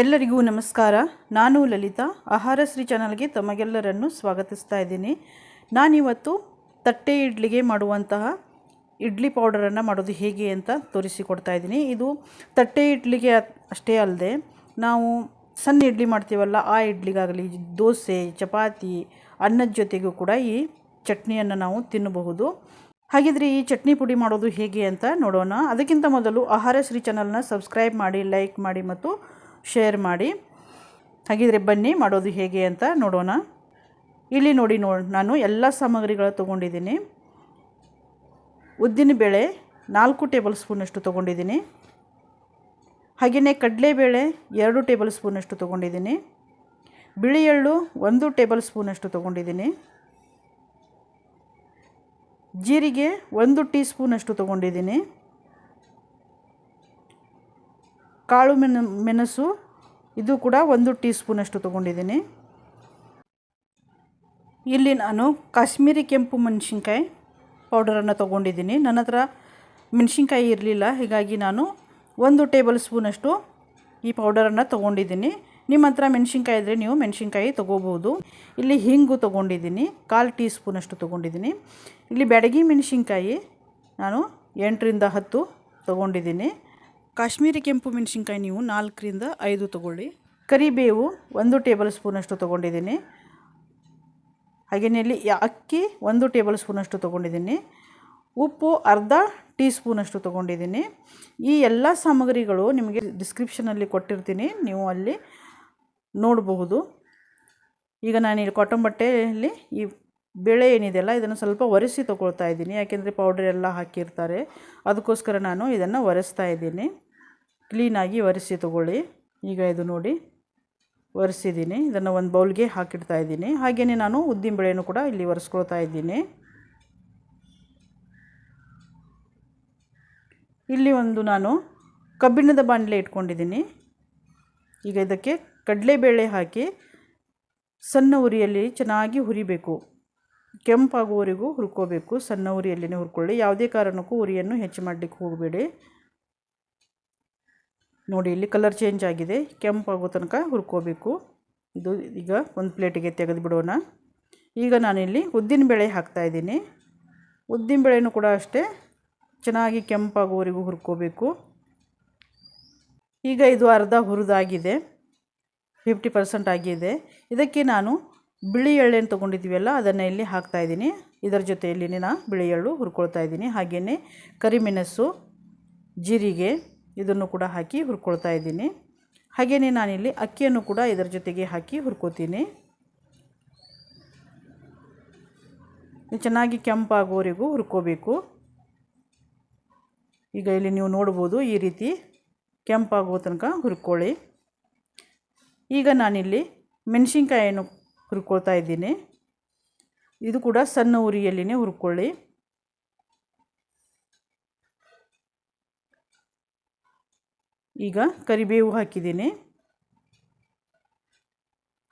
ಎಲ್ಲರಿಗೂ ನಮಸ್ಕಾರ. ನಾನು ಲಲಿತಾ. ಆಹಾರ ಶ್ರೀ ಚಾನಲ್ಗೆ ತಮಗೆಲ್ಲರನ್ನು ಸ್ವಾಗತಿಸ್ತಾ ಇದ್ದೀನಿ. ನಾನಿವತ್ತು ತಟ್ಟೆ ಇಡ್ಲಿಗೆ ಮಾಡುವಂತಹ ಇಡ್ಲಿ ಪೌಡರನ್ನು ಮಾಡೋದು ಹೇಗೆ ಅಂತ ತೋರಿಸಿಕೊಡ್ತಾ ಇದ್ದೀನಿ. ಇದು ತಟ್ಟೆ ಇಡ್ಲಿಗೆ ಅಷ್ಟೇ ಅಲ್ಲದೆ ನಾವು ಸಣ್ಣ ಇಡ್ಲಿ ಮಾಡ್ತೀವಲ್ಲ, ಆ ಇಡ್ಲಿಗಾಗಲಿ ದೋಸೆ, ಚಪಾತಿ, ಅನ್ನದ ಜೊತೆಗೂ ಕೂಡ ಈ ಚಟ್ನಿಯನ್ನು ನಾವು ತಿನ್ನಬಹುದು. ಹಾಗಿದ್ರೆ ಈ ಚಟ್ನಿ ಪುಡಿ ಮಾಡೋದು ಹೇಗೆ ಅಂತ ನೋಡೋಣ. ಅದಕ್ಕಿಂತ ಮೊದಲು ಆಹಾರ ಶ್ರೀ ಚಾನಲ್ನ ಸಬ್ಸ್ಕ್ರೈಬ್ ಮಾಡಿ, ಲೈಕ್ ಮಾಡಿ ಮತ್ತು ಶೇರ್ ಮಾಡಿ. ಹಾಗಿದ್ರೆ ಬನ್ನಿ, ಮಾಡೋದು ಹೇಗೆ ಅಂತ ನೋಡೋಣ. ಇಲ್ಲಿ ನೋಡಿ ನೋ, ನಾನು ಎಲ್ಲ ಸಾಮಗ್ರಿಗಳು ತೊಗೊಂಡಿದ್ದೀನಿ. ಉದ್ದಿನಬೇಳೆ ನಾಲ್ಕು ಟೇಬಲ್ ಸ್ಪೂನಷ್ಟು ತೊಗೊಂಡಿದ್ದೀನಿ. ಹಾಗೆಯೇ ಕಡಲೆಬೇಳೆ ಎರಡು ಟೇಬಲ್ ಸ್ಪೂನಷ್ಟು ತೊಗೊಂಡಿದ್ದೀನಿ. ಬಿಳಿ ಎಳ್ಳು ಒಂದು ಟೇಬಲ್ ಸ್ಪೂನಷ್ಟು ತೊಗೊಂಡಿದ್ದೀನಿ. ಜೀರಿಗೆ ಒಂದು ಟೀ ಸ್ಪೂನಷ್ಟು ತೊಗೊಂಡಿದ್ದೀನಿ. ಕಾಳು ಮೆಣ ಮೆಣಸು, ಇದು ಕೂಡ ಒಂದು ಟೀ ಸ್ಪೂನಷ್ಟು ತೊಗೊಂಡಿದ್ದೀನಿ. ಇಲ್ಲಿ ನಾನು ಕಾಶ್ಮೀರಿ ಕೆಂಪು ಮೆಣಸಿನ್ಕಾಯಿ ಪೌಡರನ್ನು ತೊಗೊಂಡಿದ್ದೀನಿ. ನನ್ನ ಹತ್ರ ಮೆಣಸಿನ್ಕಾಯಿ ಇರಲಿಲ್ಲ, ಹೀಗಾಗಿ ನಾನು ಒಂದು ಟೇಬಲ್ ಸ್ಪೂನಷ್ಟು ಈ ಪೌಡರನ್ನು ತೊಗೊಂಡಿದ್ದೀನಿ. ನಿಮ್ಮ ಹತ್ರ ಮೆಣಸಿನ್ಕಾಯಿ ಇದ್ದರೆ ನೀವು ಮೆಣಸಿನ್ಕಾಯಿ ತೊಗೋಬೋದು. ಇಲ್ಲಿ ಹಿಂಗು ತೊಗೊಂಡಿದ್ದೀನಿ, ಕಾಲು ಟೀ ಸ್ಪೂನಷ್ಟು ತೊಗೊಂಡಿದ್ದೀನಿ. ಇಲ್ಲಿ ಬೆಡಗಿ ಮೆಣಸಿನ್ಕಾಯಿ ನಾನು ಎಂಟರಿಂದ ಹತ್ತು ತೊಗೊಂಡಿದ್ದೀನಿ. ಕಾಶ್ಮೀರಿ ಕೆಂಪು ಮೆಣಸಿನ್ಕಾಯಿ ನೀವು ನಾಲ್ಕರಿಂದ ಐದು ತೊಗೊಳ್ಳಿ. ಕರಿಬೇವು ಒಂದು ಟೇಬಲ್ ಸ್ಪೂನಷ್ಟು ತೊಗೊಂಡಿದ್ದೀನಿ. ಹಾಗೆಯೇ ಇಲ್ಲಿ ಯ- ಅಕ್ಕಿ ಒಂದು ಟೇಬಲ್ ಸ್ಪೂನಷ್ಟು ತೊಗೊಂಡಿದ್ದೀನಿ. ಉಪ್ಪು ಅರ್ಧ ಟೀ ಸ್ಪೂನಷ್ಟು ತೊಗೊಂಡಿದ್ದೀನಿ. ಈ ಎಲ್ಲ ಸಾಮಗ್ರಿಗಳು ನಿಮಗೆ ಡಿಸ್ಕ್ರಿಪ್ಷನಲ್ಲಿ ಕೊಟ್ಟಿರ್ತೀನಿ. ನೀವು ಅಲ್ಲಿ ನೋಡಬಹುದು. ಈಗ ನಾನು ಇಲ್ಲಿ ಕಾಟನ್ ಬಟ್ಟೆಯಲ್ಲಿ ಈ ಬೇಳೆ ಏನಿದೆಯಲ್ಲ ಇದನ್ನು ಸ್ವಲ್ಪ ಒರೆಸಿ ತೊಗೊಳ್ತಾ ಇದ್ದೀನಿ. ಯಾಕೆಂದರೆ ಪೌಡರ್ ಎಲ್ಲ ಹಾಕಿರ್ತಾರೆ. ಅದಕ್ಕೋಸ್ಕರ ನಾನು ಇದನ್ನು ಒರೆಸ್ತಾ ಇದ್ದೀನಿ. ಕ್ಲೀನಾಗಿ ಒರೆಸಿ ತೊಗೊಳ್ಳಿ. ಈಗ ಇದು ನೋಡಿ, ಒರೆಸಿದ್ದೀನಿ. ಇದನ್ನು ಒಂದು ಬೌಲ್ಗೆ ಹಾಕಿಡ್ತಾ ಇದ್ದೀನಿ. ಹಾಗೆಯೇ ನಾನು ಉದ್ದಿನ ಬೇಳೆನೂ ಕೂಡ ಇಲ್ಲಿ ಒರೆಸ್ಕೊಳ್ತಾ ಇದ್ದೀನಿ. ಇಲ್ಲಿ ಒಂದು ನಾನು ಕಬ್ಬಿಣದ ಬಾಣಲೆ ಇಟ್ಕೊಂಡಿದ್ದೀನಿ. ಈಗ ಇದಕ್ಕೆ ಕಡಲೆಬೇಳೆ ಹಾಕಿ ಸಣ್ಣ ಉರಿಯಲ್ಲಿ ಚೆನ್ನಾಗಿ ಹುರಿಬೇಕು. ಕೆಂಪಾಗುವವರೆಗೂ ಹುರ್ಕೋಬೇಕು, ಸಣ್ಣ ಉರಿಯಲ್ಲಿನೇ ಹುರ್ಕೊಳ್ಳಿ. ಯಾವುದೇ ಕಾರಣಕ್ಕೂ ಉರಿಯನ್ನು ಹೆಚ್ಚು ಮಾಡಲಿಕ್ಕೆ ಹೋಗಬೇಡಿ. ನೋಡಿ, ಇಲ್ಲಿ ಕಲರ್ ಚೇಂಜ್ ಆಗಿದೆ. ಕೆಂಪಾಗೋ ತನಕ ಹುರ್ಕೋಬೇಕು. ಇದು ಈಗ ಒಂದು ಪ್ಲೇಟಿಗೆ ತೆಗೆದು ಬಿಡೋಣ ಈಗ ನಾನಿಲ್ಲಿ ಉದ್ದಿನಬೇಳೆ ಹಾಕ್ತಾಯಿದ್ದೀನಿ ಉದ್ದಿನಬೇಳೆನೂ ಕೂಡ ಅಷ್ಟೇ. ಚೆನ್ನಾಗಿ ಕೆಂಪಾಗುವವರೆಗೂ ಹುರ್ಕೋಬೇಕು. ಈಗ ಇದು ಅರ್ಧ ಹುರಿದಾಗಿದೆ. ಫಿಫ್ಟಿ ಪರ್ಸೆಂಟ್ ಆಗಿದೆ. ಇದಕ್ಕೆ ನಾನು ಬಿಳಿ ಎಳ್ಳೆಣ್ಣೆ ತೊಗೊಂಡಿದ್ದೀವಲ್ಲ, ಅದನ್ನು ಇಲ್ಲಿ ಹಾಕ್ತಾಯಿದ್ದೀನಿ ಇದರ ಜೊತೆಯಲ್ಲಿ ನಾನು ಬಿಳಿ ಎಳ್ಳು ಹುರ್ಕೊಳ್ತಾ ಇದ್ದೀನಿ. ಹಾಗೆಯೇ ಕರಿಮೆಣಸು, ಜೀರಿಗೆ ಇದನ್ನು ಕೂಡ ಹಾಕಿ ಹುರ್ಕೊಳ್ತಾ ಇದ್ದೀನಿ. ಹಾಗೆಯೇ ನಾನಿಲ್ಲಿ ಅಕ್ಕಿಯನ್ನು ಕೂಡ ಇದರ ಜೊತೆಗೆ ಹಾಕಿ ಹುರ್ಕೋತೀನಿ. ಚೆನ್ನಾಗಿ ಕೆಂಪಾಗೋವರೆಗೂ ಹುರ್ಕೋಬೇಕು. ಈಗ ಇಲ್ಲಿ ನೀವು ನೋಡ್ಬೋದು ಈ ರೀತಿ ಕೆಂಪಾಗುವ ತನಕ ಹುರ್ಕೊಳ್ಳಿ. ಈಗ ನಾನಿಲ್ಲಿ ಮೆಣಸಿನ್ಕಾಯನ್ನು ಹುರ್ಕೊಳ್ತಾ ಇದ್ದೀನಿ. ಇದು ಕೂಡ ಸಣ್ಣ ಉರಿಯಲ್ಲಿನೇ ಹುರ್ಕೊಳ್ಳಿ. ಈಗ ಕರಿಬೇವು ಹಾಕಿದ್ದೀನಿ.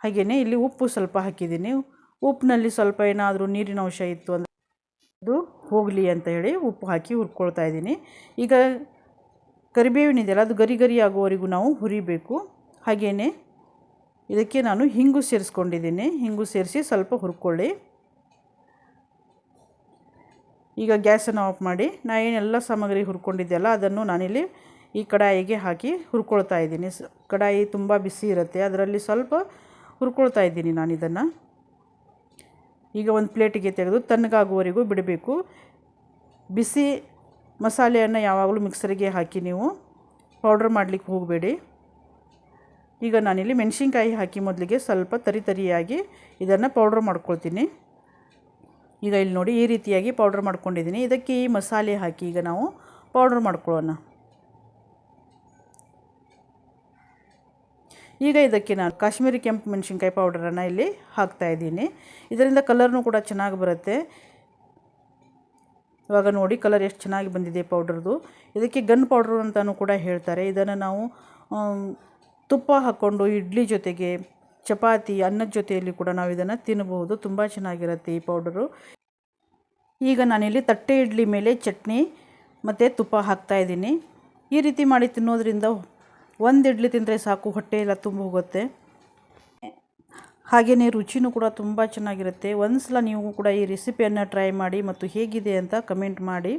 ಹಾಗೆಯೇ ಇಲ್ಲಿ ಉಪ್ಪು ಸ್ವಲ್ಪ ಹಾಕಿದ್ದೀನಿ. ಉಪ್ಪಿನಲ್ಲಿ ಸ್ವಲ್ಪ ಏನಾದರೂ ನೀರಿನ ಅಂಶ ಇತ್ತು ಅಂದರೆ ಅದು ಹೋಗಲಿ ಅಂತ ಹೇಳಿ ಉಪ್ಪು ಹಾಕಿ ಹುರ್ಕೊಳ್ತಾ ಇದ್ದೀನಿ. ಈಗ ಕರಿಬೇವಿನಿದೆಯಲ್ಲ, ಅದು ಗರಿ ಗರಿ ಆಗುವವರೆಗೂ ನಾವು ಹುರಿಬೇಕು. ಹಾಗೆಯೇ ಇದಕ್ಕೆ ನಾನು ಹಿಂಗು ಸೇರಿಸ್ಕೊಂಡಿದ್ದೀನಿ. ಹಿಂಗು ಸೇರಿಸಿ ಸ್ವಲ್ಪ ಹುರ್ಕೊಳ್ಳಿ. ಈಗ ಗ್ಯಾಸನ್ನು ಆಫ್ ಮಾಡಿ. ನಾ ಏನೆಲ್ಲ ಸಾಮಗ್ರಿ ಹುರ್ಕೊಂಡಿದ್ದೆಲ್ಲ ಅದನ್ನು ನಾನಿಲ್ಲಿ ಈ ಕಡಾಯಿಗೆ ಹಾಕಿ ಹುರ್ಕೊಳ್ತಾ ಇದ್ದೀನಿ. ಕಡಾಯಿ ತುಂಬ ಬಿಸಿ ಇರುತ್ತೆ. ಅದರಲ್ಲಿ ಸ್ವಲ್ಪ ಹುರ್ಕೊಳ್ತಾ ಇದ್ದೀನಿ ನಾನು ಇದನ್ನು. ಈಗ ಒಂದು ಪ್ಲೇಟಿಗೆ ತೆಗೆದು ತಣ್ಣಗಾಗುವವರೆಗೂ ಬಿಡಬೇಕು. ಬಿಸಿ ಮಸಾಲೆಯನ್ನು ಯಾವಾಗಲೂ ಮಿಕ್ಸರಿಗೆ ಹಾಕಿ ನೀವು ಪೌಡ್ರ್ ಮಾಡಲಿಕ್ಕೆ ಹೋಗಬೇಡಿ. ಈಗ ನಾನಿಲ್ಲಿ ಮೆಣಸಿನ್ಕಾಯಿ ಹಾಕಿ ಮೊದಲಿಗೆ ಸ್ವಲ್ಪ ತರಿ ತರಿಯಾಗಿ ಇದನ್ನು ಪೌಡ್ರ್ ಮಾಡ್ಕೊಳ್ತೀನಿ. ಈಗ ಇಲ್ಲಿ ನೋಡಿ ಈ ರೀತಿಯಾಗಿ ಪೌಡ್ರ್ ಮಾಡ್ಕೊಂಡಿದ್ದೀನಿ. ಇದಕ್ಕೆ ಈ ಮಸಾಲೆ ಹಾಕಿ ಈಗ ನಾವು ಪೌಡ್ರ್ ಮಾಡ್ಕೊಳ್ಳೋಣ. ಈಗ ಇದಕ್ಕೆ ನಾನು ಕಾಶ್ಮೀರಿ ಕೆಂಪು ಮೆಣಸಿನ್ಕಾಯಿ ಪೌಡರನ್ನು ಇಲ್ಲಿ ಹಾಕ್ತಾ ಇದ್ದೀನಿ. ಇದರಿಂದ ಕಲರ್ನು ಕೂಡ ಚೆನ್ನಾಗಿ ಬರುತ್ತೆ. ಇವಾಗ ನೋಡಿ ಕಲರ್ ಎಷ್ಟು ಚೆನ್ನಾಗಿ ಬಂದಿದೆ ಪೌಡ್ರದು ಇದಕ್ಕೆ ಗನ್ ಪೌಡ್ರು ಅಂತಲೂ ಕೂಡ ಹೇಳ್ತಾರೆ. ಇದನ್ನು ನಾವು ತುಪ್ಪ ಹಾಕ್ಕೊಂಡು ಇಡ್ಲಿ ಜೊತೆಗೆ ಚಪಾತಿ, ಅನ್ನದ ಜೊತೆಯಲ್ಲಿ ಕೂಡ ನಾವು ಇದನ್ನು ತಿನ್ನಬಹುದು ತುಂಬ ಚೆನ್ನಾಗಿರುತ್ತೆ ಈ ಪೌಡರು. ಈಗ ನಾನಿಲ್ಲಿ ತಟ್ಟೆ ಇಡ್ಲಿ ಮೇಲೆ ಚಟ್ನಿ ಮತ್ತು ತುಪ್ಪ ಹಾಕ್ತಾಯಿದ್ದೀನಿ ಈ ರೀತಿ ಮಾಡಿ ತಿನ್ನೋದ್ರಿಂದ ಒಂದು ಇಡ್ಲಿ ತಿಂದರೆ ಸಾಕು, ಹೊಟ್ಟೆ ಎಲ್ಲ ತುಂಬ ಹೋಗುತ್ತೆ. ಹಾಗೆಯೇ ರುಚಿನೂ ಕೂಡ ತುಂಬ ಚೆನ್ನಾಗಿರುತ್ತೆ. ಒಂದು ಸಲ ನೀವು ಕೂಡ ಈ ರೆಸಿಪಿಯನ್ನು ಟ್ರೈ ಮಾಡಿ ಮತ್ತು ಹೇಗಿದೆ ಅಂತ ಕಮೆಂಟ್ ಮಾಡಿ.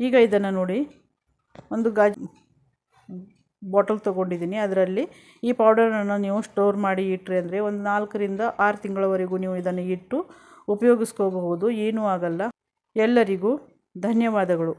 ಈಗ ಇದನ್ನು ನೋಡಿ. ಒಂದು ಗಾಜ್ ಬಾಟಲ್ ತೊಗೊಂಡಿದ್ದೀನಿ. ಅದರಲ್ಲಿ ಈ ಪೌಡರನ್ನು ನೀವು ಸ್ಟೋರ್ ಮಾಡಿ ಇಟ್ಟರೆ ಅಂದರೆ ಒಂದು ನಾಲ್ಕರಿಂದ ಆರು ತಿಂಗಳವರೆಗೂ ನೀವು ಇದನ್ನು ಇಟ್ಟು ಉಪಯೋಗಿಸ್ಕೋಬಹುದು. ಏನೂ ಆಗಲ್ಲ. ಎಲ್ಲರಿಗೂ ಧನ್ಯವಾದಗಳು.